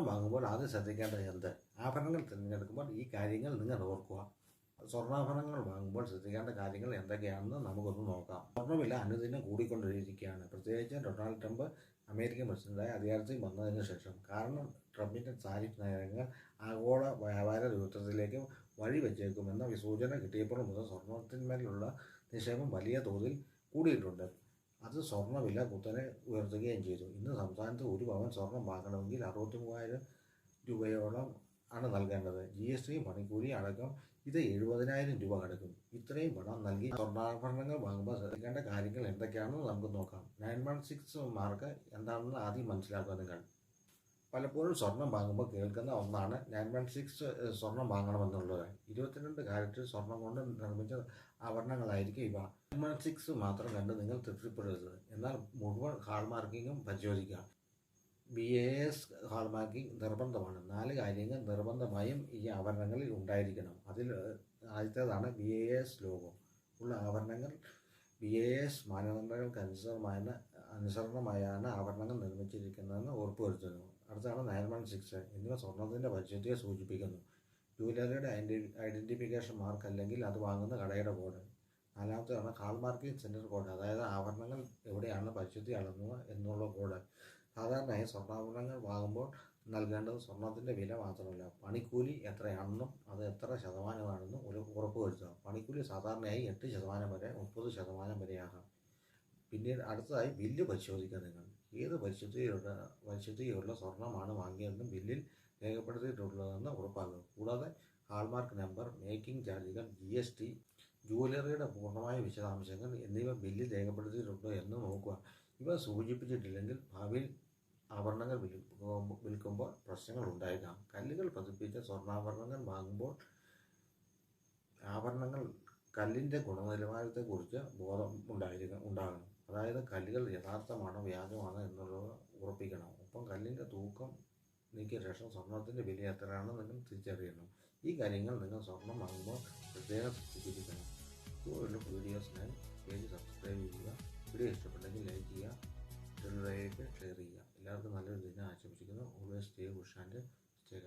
സ്വർണം വാങ്ങുമ്പോൾ ആദ്യം ശ്രദ്ധിക്കേണ്ടത് എന്ത്? ആഭരണങ്ങൾ തിരഞ്ഞെടുക്കുമ്പോൾ ഈ കാര്യങ്ങൾ നിങ്ങൾ ഓർക്കുക. സ്വർണാഭരണങ്ങൾ വാങ്ങുമ്പോൾ ശ്രദ്ധിക്കേണ്ട കാര്യങ്ങൾ എന്തൊക്കെയാണെന്ന് നമുക്കൊന്ന് നോക്കാം. സ്വർണവില അനുദിനം കൂടിക്കൊണ്ടിരിക്കുകയാണ്. പ്രത്യേകിച്ച് ഡൊണാൾഡ് ട്രംപ് അമേരിക്കൻ പ്രസിഡന്റായി അധികാരത്തിൽ വന്നതിന് ശേഷം. കാരണം ട്രംപിന്റെ താരിഫ് നയങ്ങൾ ആഗോള വ്യാപാര യുദ്ധത്തിലേക്ക് വഴിവെച്ചേക്കുമെന്ന സൂചന കിട്ടിയപ്പോൾ മുതൽ സ്വർണത്തിന്മേലുള്ള നിക്ഷേപം വലിയ തോതിൽ കൂടിയിട്ടുണ്ട്. അത് സ്വർണവില കുത്തനെ ഉയർത്തുകയും ചെയ്തു. ഇന്ന് സംസ്ഥാനത്ത് ഒരു പവൻ സ്വർണം വാങ്ങണമെങ്കിൽ അറുപത്തി മൂവായിരം രൂപയോളം ആണ് നൽകേണ്ടത്. ജി എസ് ടി പണിക്കൂലി അടക്കം ഇത് എഴുപതിനായിരം രൂപ കിടക്കും. ഇത്രയും പണം നൽകി സ്വർണാഭരണങ്ങൾ വാങ്ങുമ്പോൾ ശ്രദ്ധിക്കേണ്ട കാര്യങ്ങൾ എന്തൊക്കെയാണെന്ന് നമുക്ക് നോക്കാം. നയൻ വൺ സിക്സ് മാർക്ക് എന്താണെന്ന് ആദ്യം മനസ്സിലാക്കുക നിങ്ങൾ. പലപ്പോഴും സ്വർണം വാങ്ങുമ്പോൾ കേൾക്കുന്ന ഒന്നാണ് നയൻ വൺ സിക്സ് സ്വർണം വാങ്ങണമെന്നുള്ളത്. ഇരുപത്തിരണ്ട് കാരറ്റ് സ്വർണം കൊണ്ട് നിർമ്മിച്ച ആഭരണങ്ങളായിരിക്കും ഇവ. നയൻ വൺ സിക്സ് മാത്രം കണ്ട് നിങ്ങൾ തൃപ്തിപ്പെടരുത്. എന്നാൽ മുഴുവൻ ഹാൾമാർക്കിങ്ങും പരിശോധിക്കുക ബി എ എസ് ഹാൾമാർക്കിംഗ് നിർബന്ധമാണ്. നാല് കാര്യങ്ങൾ നിർബന്ധമായും ഈ ആഭരണങ്ങളിൽ ഉണ്ടായിരിക്കണം. അതിൽ ആദ്യത്തേതാണ് ബി എ എസ് ലോഗോ ഉള്ള ആഭരണങ്ങൾ ബി എ എസ് മാനദണ്ഡങ്ങൾക്ക് അനുസൃതമായ അനുസരണമായാണ് ആഭരണങ്ങൾ നിർമ്മിച്ചിരിക്കുന്നതെന്ന് ഉറപ്പുവരുത്തുന്നു. അടുത്താണ് നയൻ വൺ സിക്സ് എന്നിവ സ്വർണത്തിന്റെ പരിശുദ്ധിയെ സൂചിപ്പിക്കുന്നു. ജൂവലറിയുടെ ഐഡന്റി ഐഡന്റിഫിക്കേഷൻ മാർക്ക് അല്ലെങ്കിൽ അത് വാങ്ങുന്ന കടയുടെ കോഡ്. നാലാമത്തേതാണ് ഹാൾമാർക്കിംഗ് സെന്റർ കോഡ്. അതായത് ആഭരണങ്ങൾ എവിടെയാണ് പരിശുദ്ധി അളന്നത് എന്നുള്ള കോഡ്. സാധാരണയായി സ്വർണാഭരണങ്ങൾ വാങ്ങുമ്പോൾ നൽകേണ്ടത് സ്വർണത്തിന്റെ വില മാത്രമല്ല. പണിക്കൂലി എത്രയാണെന്നും അത് എത്ര ശതമാനമാണെന്നും ഒരു ഉറപ്പ് വരുത്തുക പണിക്കൂലി സാധാരണയായി എട്ട് ശതമാനം വരെ മുപ്പത് ശതമാനം വരെയാകാം പിന്നീട് അടുത്തതായി ബില്ല് പരിശോധിക്കുക നിങ്ങൾ. ഏത് പരിശുദ്ധിയുള്ള പരിശുദ്ധിയുള്ള സ്വർണമാണ് വാങ്ങിയതെന്നും ബില്ലിൽ രേഖപ്പെടുത്തിയിട്ടുള്ളതെന്ന് ഉറപ്പാക്കുക. കൂടാതെ ഹാൾമാർക്ക് നമ്പർ മേക്കിംഗ് ചാർജുകൾ ജി എസ് ടി ജുവലറിയുടെ പൂർണമായ വിശദാംശങ്ങൾ എന്നിവ ബില്ലിൽ രേഖപ്പെടുത്തിയിട്ടുണ്ടോ എന്ന് നോക്കുക. ഇവ സൂചിപ്പിച്ചിട്ടില്ലെങ്കിൽ ഭാവിയിൽ ആഭരണങ്ങൾ വിൽക്കുമ്പോൾ പ്രശ്നങ്ങൾ ഉണ്ടായേക്കാം. കല്ലുകൾ പതിപ്പിച്ച സ്വർണാഭരണങ്ങൾ വാങ്ങുമ്പോൾ ആഭരണങ്ങൾ കല്ലിന്റെ ഗുണനിലവാരത്തെക്കുറിച്ച് ബോധം ഉണ്ടായിരിക്കണം ഉണ്ടാകണം. അതായത് കല്ലുകൾ യഥാർത്ഥമാണോ വ്യാജമാണോ എന്നുള്ളത് ഉറപ്പിക്കണം. ഒപ്പം കല്ലിന്റെ തൂക്കം നീക്കിയ ശേഷം സ്വർണത്തിന്റെ വില എത്രയാണെന്ന് നിങ്ങൾ തിരിച്ചറിയണം. ഈ കാര്യങ്ങൾ നിങ്ങൾ സ്വർണം വാങ്ങുമ്പോൾ പ്രത്യേകം ശ്രദ്ധിച്ചിരിക്കണം. ഇതുപോലുള്ള വീഡിയോസിനായി പേജ് സബ്സ്ക്രൈബ് ചെയ്യുക. വീഡിയോ ഇഷ്ടപ്പെട്ടെങ്കിൽ ലൈക്ക് ചെയ്യുക. ഷെയർ ചെയ്യുക. എല്ലാവർക്കും നല്ലൊരു ദിനം ആശംസിക്കുന്നു. Always stay ഉഷാന്റെ stay